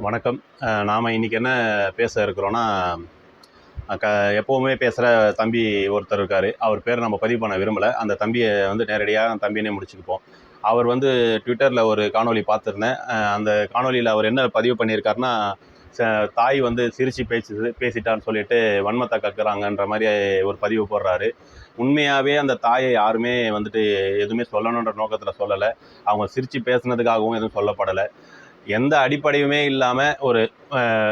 வணக்கம். நாம் இன்றைக்கி என்ன பேச இருக்கிறோன்னா க எப்போவுமே பேசுகிற தம்பி ஒருத்தர் இருக்கார். அவர் பேர் நம்ம பதிவு பண்ண விரும்பலை. அந்த தம்பியை வந்து நேரடியாக தம்பினே முடிச்சுக்குப்போம். அவர் வந்து ட்விட்டரில் ஒரு காணொளி பார்த்துருந்தேன். அந்த காணொளியில் அவர் என்ன பதிவு பண்ணியிருக்காருன்னா ச- தாய் வந்து சிரித்து பேசி பேசிட்டான்னு சொல்லிட்டு வன்மத்தை கக்குறாங்கன்ற மாதிரி ஒரு பதிவு போடுறாரு. உண்மையாகவே அந்த தாயை யாருமே வந்துட்டு எதுவுமே சொல்லணுன்ற நோக்கத்தில் சொல்லலை. அவங்க சிரித்து பேசுனதுக்காகவும் எதுவும் சொல்லப்படலை. எந்த அடிப்படையுமே இல்லாமல் ஒரு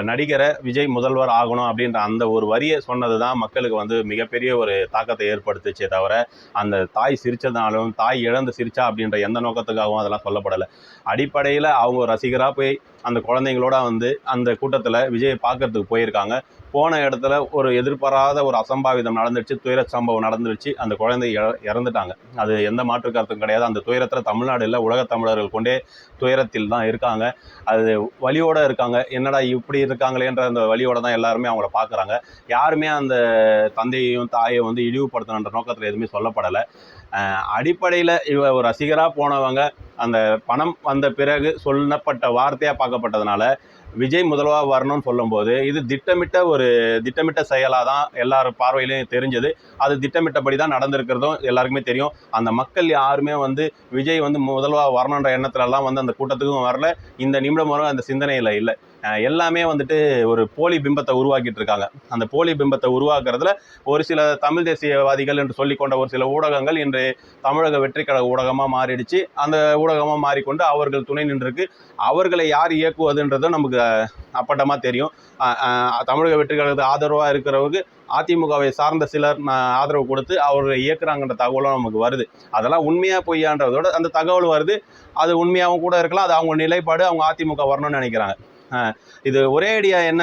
நடிகரை விஜய் முதல்வர் ஆகணும் அப்படின்ற அந்த ஒரு வரியை சொன்னது தான் மக்களுக்கு வந்து மிகப்பெரிய ஒரு தாக்கத்தை ஏற்படுத்துச்சே தவிர அந்த தாய் சிரித்ததுனாலும் தாய் இழந்து சிரிச்சா அப்படின்ற எந்த நோக்கத்துக்காகவும் அதெல்லாம் சொல்லப்படலை. அடிப்படையில் அவங்க ரசிகராக போய் அந்த குழந்தைங்களோட வந்து அந்த கூட்டத்தில் விஜயை பார்க்கறதுக்கு போயிருக்காங்க. போன இடத்துல ஒரு எதிர்பாராத ஒரு அசம்பாவிதம் நடந்துருச்சு துயர சம்பவம் நடந்துருச்சு அந்த குழந்தை இற- இறந்துட்டாங்க. அது எந்த மாற்று கருத்தும் கிடையாது. அந்த துயரத்தில் தமிழ்நாடு இல்லை உலக தமிழர்கள் கொண்டே துயரத்தில் தான் இருக்காங்க. அது வழியோடு இருக்காங்க. என்னடா இப்படி இருக்காங்களேன்ற அந்த வழியோடு தான் எல்லாருமே அவங்கள பார்க்குறாங்க யாருமே அந்த தந்தையையும் தாயையும் வந்து இழிவுபடுத்தணுன்ற நோக்கத்தில் எதுவுமே சொல்லப்படலை. அடிப்படையில் இவ ஒரு ரசிகராக போனவங்க அந்த பணம் வந்த பிறகு சொல்லப்பட்ட வார்த்தையாக பார்க்கப்பட்டதுனால விஜய் முதல்வா வரணும்னு சொல்லும்போது இது திட்டமிட்ட ஒரு திட்டமிட்ட செயலாக தான் எல்லார் பார்வையிலையும் தெரிஞ்சது. அது திட்டமிட்டபடி தான் நடந்திருக்கிறதும் எல்லாருக்குமே தெரியும். அந்த மக்கள் யாருமே வந்து விஜய் வந்து முதல்வா வரணுன்ற எண்ணத்துலலாம் வந்து அந்த கூட்டத்துக்கும் வரல. இந்த நிமிடம் வரும் அந்த சிந்தனையில் இல்லை. எல்லாமே வந்துட்டு ஒரு போலி பிம்பத்தை உருவாக்கிட்டு இருக்காங்க அந்த போலி பிம்பத்தை உருவாக்குறதுல ஒரு சில தமிழ் தேசியவாதிகள் என்று சொல்லிக்கொண்ட ஒரு சில ஊடகங்கள் இன்று தமிழக வெற்றிக்கழக ஊடகமாக மாறிடுச்சு. அந்த ஊடகமாக மாறிக்கொண்டு அவர்கள் துணை நின்றுருக்கு. அவர்களை யார் இயக்குவதுன்றதும் நமக்கு அப்பட்டமாக தெரியும். தமிழக வெற்றி ஆதரவாக இருக்கிறவங்க அதிமுகவை சார்ந்த சிலர் நான் ஆதரவு கொடுத்து அவர்களை இயக்குறாங்கன்ற தகவலும் நமக்கு வருது. அதெல்லாம் உண்மையாக பொய்யான்றதோட அந்த தகவல் வருது. அது உண்மையாகவும் கூட இருக்கலாம். அது அவங்க நிலைப்பாடு அவங்க அதிமுக வரணும்னு நினைக்கிறாங்க. இது ஒரே அடியா என்ன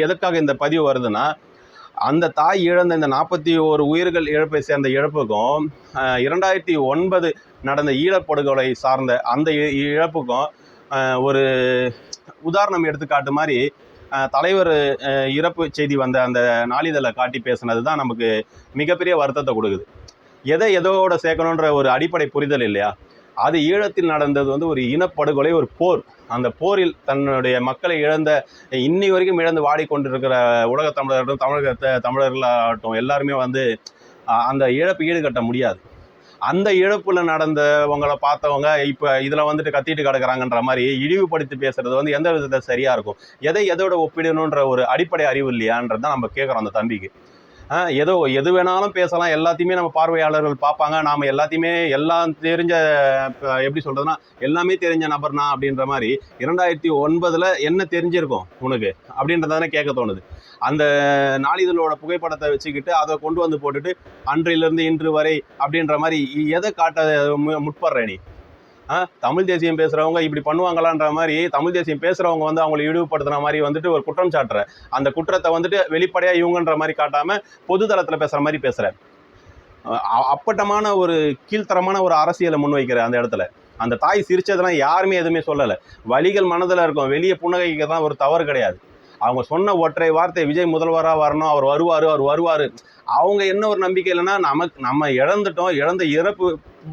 எதுக்காக இந்த பதிவு வருதுன்னா அந்த தாய் இழந்த இந்த நாற்பத்தி ஓரு உயிர்கள் இழப்பை சேர்ந்த இழப்புக்கும் இரண்டாயிரத்தி ஒன்பது நடந்த ஈழப்படுகொலை சார்ந்த அந்த இ- இழப்புக்கும் ஒரு உதாரணம் எடுத்துக்காட்டு மாதிரி தலைவர் இறப்பு செய்தி வந்த அந்த நாளிதழை காட்டி பேசுனது தான் நமக்கு மிகப்பெரிய வருத்தத்தை கொடுக்குது. எதை எதோட சேர்க்கணுன்ற ஒரு அடிப்படை புரிதல் இல்லையா? அது ஈழத்தில் நடந்தது வந்து ஒரு இனப்படுகொலை ஒரு போர். அந்த போரில் தன்னுடைய மக்களை இழந்த இன்னி வரைக்கும் இழந்து வாடிக்கொண்டிருக்கிற உலக தமிழர்களும் தமிழகத்தை தமிழர்களாகட்டும் எல்லாருமே வந்து அந்த இழப்பு ஈடுகட்ட முடியாது. அந்த இழப்பில் நடந்தவங்கள பார்த்தவங்க இப்போ இதில் வந்துட்டு கத்திட்டு கிடக்குறாங்கன்ற மாதிரி இழிவுபடுத்தி பேசுறது வந்து எந்த விதத்தில் சரியாக இருக்கும்? எதை எதோட ஒப்பிடணுன்ற ஒரு அடிப்படை அறிவு இல்லையான்றது தான் நம்ம கேட்குறோம் அந்த தம்பிக்கு. ஏதோ எது வேணாலும் பேசலாம். எல்லாத்தையுமே நம்ம பார்வையாளர்கள் பார்ப்பாங்க. நாம் எல்லாத்தையுமே எல்லாம் தெரிஞ்ச எப்படி சொல்கிறதுனா எல்லாமே தெரிஞ்ச நபர்னா அப்படின்ற மாதிரி இரண்டாயிரத்தி ஒன்பதில் என்ன தெரிஞ்சிருக்கும் உனக்கு அப்படின்றதானே கேட்க தோணுது. அந்த நாளிதழோட புகைப்படத்தை வச்சுக்கிட்டு அதை கொண்டு வந்து போட்டுட்டு அன்றிலிருந்து இன்று வரை அப்படின்ற மாதிரி எதை காட்ட மு- முற்படுற நீ? தமிழ் தேசியம் பேசுகிறவங்க இப்படி பண்ணுவாங்களான்ற மாதிரி தமிழ் தேசியம் பேசுகிறவங்க வந்து அவங்களை இழிவுபடுத்துன மாதிரி வந்துட்டு ஒரு குற்றம் சாட்டுற அந்த குற்றத்தை வந்துட்டு வெளிப்படையாக இவங்கன்ற மாதிரி காட்டாமல் பொதுதளத்தில் பேசுகிற மாதிரி பேசுகிற அப்பட்டமான ஒரு கீழ்த்தரமான ஒரு அரசியலை முன்வைக்கிற அந்த இடத்துல. அந்த தாய் சிரித்ததெல்லாம் யாருமே எதுவுமே சொல்லலை. வலிகள் மனதில் இருக்கும். வெளியே புன்னகைக்கு தான் ஒரு தவறு கிடையாது. அவங்க சொன்ன ஒற்றை வார்த்தை விஜய் முதல்வராக வரணும் அவர் வருவார் அவர் வருவார். அவங்க என்ன ஒரு நம்பிக்கை இல்லைன்னா நமக்கு நம்ம இழந்துட்டோம் இழந்த இறப்பு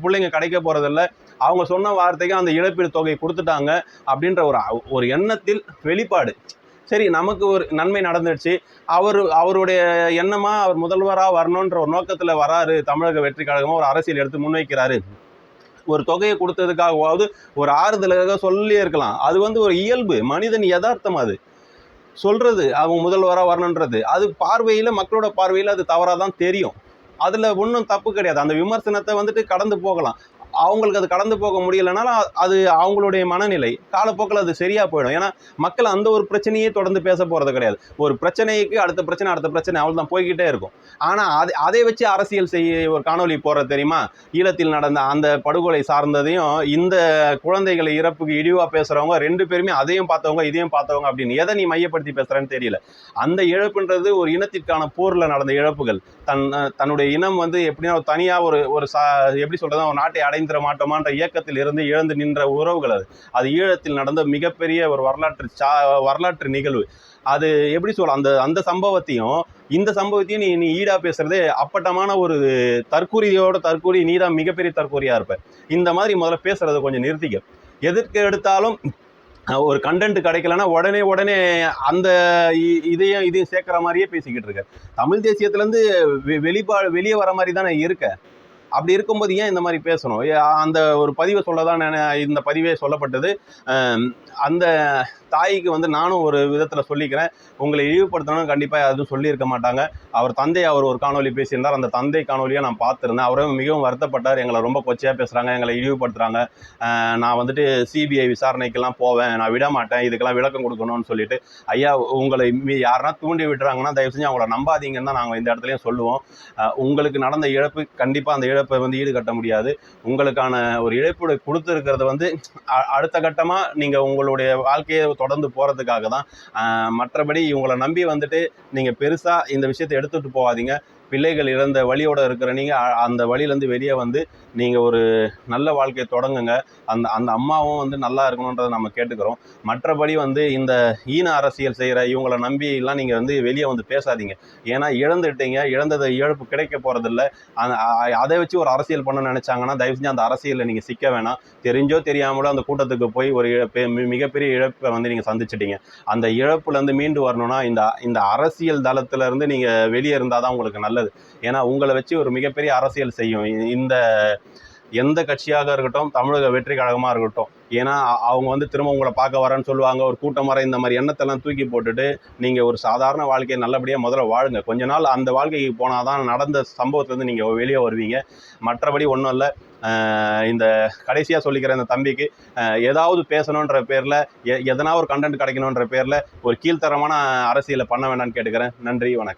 பிள்ளைங்க கிடைக்க போகிறதில்ல அவங்க சொன்ன வார்த்தைக்கு அந்த இழப்பீடு தொகையை கொடுத்துட்டாங்க அப்படின்ற ஒரு ஒரு எண்ணத்தில் வெளிப்பாடு. சரி நமக்கு ஒரு நன்மை நடந்துடுச்சு. அவர் அவருடைய எண்ணமாக அவர் முதல்வராக வரணுன்ற ஒரு நோக்கத்தில் வராரு தமிழக வெற்றி கழகமாக ஒரு அரசியல் எடுத்து முன்வைக்கிறாரு. ஒரு தொகையை கொடுத்ததுக்காகவாவது ஒரு ஆறுதலுக்காக சொல்லியே இருக்கலாம். அது வந்து ஒரு இயல்பு மனிதன் யதார்த்தம் அது. சொல்கிறது அவங்க முதல்வராக வரணுன்றது. அது பார்வையில் மக்களோட பார்வையில் அது தவறாக தான் தெரியும். அதில் ஒன்றும் தப்பு கிடையாது. அந்த விமர்சனத்தை வந்துட்டு கடந்து போகலாம். அவங்களுக்கு அது கடந்து போக முடியலனாலும் அது அவங்களுடைய மனநிலை. காலப்போக்கில் அது சரியாக போயிடும். ஏன்னா மக்கள் அந்த ஒரு பிரச்சனையே தொடர்ந்து பேச போகிறது கிடையாது. ஒரு பிரச்சனைக்கு அடுத்த பிரச்சனை அடுத்த பிரச்சனை அவள் தான் போய்கிட்டே இருக்கும். ஆனால் அது அதை வச்சு அரசியல் செய்ய ஒரு காணொளி போடுறது தெரியுமா? ஈழத்தில் நடந்த அந்த படுகொலை சார்ந்ததையும் இந்த குழந்தைகளை இறப்புக்கு இழிவாக பேசுகிறவங்க ரெண்டு பேருமே அதையும் பார்த்தவங்க இதையும் பார்த்தவங்க அப்படின்னு எதை நீ மையப்படுத்தி பேசுகிறேன்னு தெரியல. அந்த இழப்புன்றது ஒரு இனத்திற்கான போரில் நடந்த இழப்புகள். தன் தன்னுடைய இனம் வந்து எப்படின்னா தனியாக ஒரு ஒரு சா எப்படி சொல்கிறது ஒரு நாட்டை அடைந்து அடைந்திர மாட்டோமான்ற இயக்கத்தில் இருந்து இழந்து நின்ற உறவுகள் அது. அது ஈழத்தில் நடந்த மிகப்பெரிய ஒரு வரலாற்று சா வரலாற்று நிகழ்வு. அது எப்படி சொல்ல அந்த அந்த சம்பவத்தையும் இந்த சம்பவத்தையும் நீ நீ ஈடா பேசுறதே அப்பட்டமான ஒரு தற்கூரியோட தற்கூரி நீ தான் மிகப்பெரிய தற்கூரியாக இருப்ப. இந்த மாதிரி முதல்ல பேசுறதை கொஞ்சம் நிறுத்திக்க. எதற்கு எடுத்தாலும் ஒரு கண்டென்ட் கிடைக்கலன்னா உடனே உடனே அந்த இதையும் இதையும் சேர்க்குற மாதிரியே பேசிக்கிட்டு இருக்க. தமிழ் தேசியத்துலேருந்து வெளிப்பா வெளியே வர மாதிரி தானே இருக்க. அப்படி இருக்கும்போது ஏன் இந்த மாதிரி பேசணும்? அந்த ஒரு பதிவை சொல்ல தான் நான் இந்த பதிவே சொல்லப்பட்டது. அந்த தாய்க்கு வந்து நானும் ஒரு விதத்தில் சொல்லிக்கிறேன். உங்களை இழிவுபடுத்தணும்னு கண்டிப்பாக யாரும் சொல்லியிருக்க மாட்டாங்க. அவர் தந்தை அவர் ஒரு காணொலி பேசியிருந்தார். அந்த தந்தை காணொலியை நான் பார்த்துருந்தேன். அவரும் மிகவும் வருத்தப்பட்டார். எங்களை ரொம்ப கொச்சையாக பேசுகிறாங்க எங்களை இழிவுபடுத்துகிறாங்க நான் வந்துட்டு சிபிஐ விசாரணைக்கெல்லாம் போவேன். நான் விட மாட்டேன் இதுக்கெல்லாம் விளக்கம் கொடுக்கணும்னு சொல்லிட்டு. ஐயா உங்களை மீ- யாருன்னா தூண்டி விட்டுறாங்கன்னா தயவு செஞ்சு அவங்கள நம்பாதீங்கன்னு தான் நாங்கள் இந்த இடத்துலையும் சொல்லுவோம். உங்களுக்கு நடந்த இழப்பு கண்டிப்பாக அந்த இழப்பை வந்து ஈடுகட்ட முடியாது. உங்களுக்கான ஒரு இழப்பீடு கொடுத்துருக்கிறது வந்து அ- அடுத்த கட்டமாக நீங்கள் உங்களுடைய வாழ்க்கையை தொடர்ந்து போகிறதுக்காக தான் மற்றபடி இவங்களை நம்பி வந்துட்டு நீங்கள் பெருசாக இந்த விஷயத்தை எடுத்துகிட்டு போகாதீங்க. பிள்ளைகள் இழந்த வழியோட இருக்கிற நீங்கள் அந்த வழியிலேருந்து வெளியே வந்து நீங்கள் ஒரு நல்ல வாழ்க்கையை தொடங்குங்க. அந்த அந்த அம்மாவும் வந்து நல்லா இருக்கணுன்றதை நம்ம கேட்டுக்கிறோம். மற்றபடி வந்து இந்த ஈன அரசியல் செய்கிற இவங்களை நம்பி எல்லாம் நீங்கள் வந்து வெளியே வந்து பேசாதீங்க. ஏன்னா இழந்துட்டீங்க. இழந்தது இழப்பு கிடைக்க போகிறதில்ல அதை வச்சு ஒரு அரசியல் பண்ண நினச்சாங்கன்னா தயவு செஞ்சு அந்த அரசியலில் நீங்கள் சிக்க வேணாம். தெரிஞ்சோ தெரியாமலோ அந்த கூட்டத்துக்கு போய் ஒரு இழப்பு மிகப்பெரிய இழப்பை வந்து நீங்கள் சந்திச்சிட்டீங்க. அந்த இழப்புலேருந்து மீண்டு வரணும்னா இந்த இந்த அரசியல் தளத்திலேருந்து நீங்கள் வெளியே இருந்தால் தான் உங்களுக்கு நல்ல நல்லது. ஏன்னா உங்களை வச்சு ஒரு மிகப்பெரிய அரசியல் செய்யும். இந்த எந்த கட்சியாக இருக்கட்டும் தமிழக வெற்றி கழகமாக இருக்கட்டும். ஏன்னா அவங்க வந்து திரும்ப உங்களை பார்க்க வரேன்னு சொல்லுவாங்க. ஒரு கூட்டம் வர இந்த மாதிரி எண்ணத்தெல்லாம் தூக்கி போட்டுட்டு நீங்கள் ஒரு சாதாரண வாழ்க்கையை நல்லபடியாக முதல்ல வாழுங்க. கொஞ்ச நாள் அந்த வாழ்க்கைக்கு போனால் தான் நடந்த சம்பவத்துலேருந்து நீங்கள் வெளியே வருவீங்க. மற்றபடி ஒன்றும் இல்லை. இந்த கடைசியாக சொல்லிக்கிற இந்த தம்பிக்கு ஏதாவது பேசணுன்ற பேரில் எ எதனா ஒரு கண்டென்ட் கிடைக்கணுன்ற பேரில் ஒரு கீழ்த்தரமான அரசியலை பண்ண வேண்டாம்னு கேட்டுக்கிறேன். நன்றி வணக்கம்.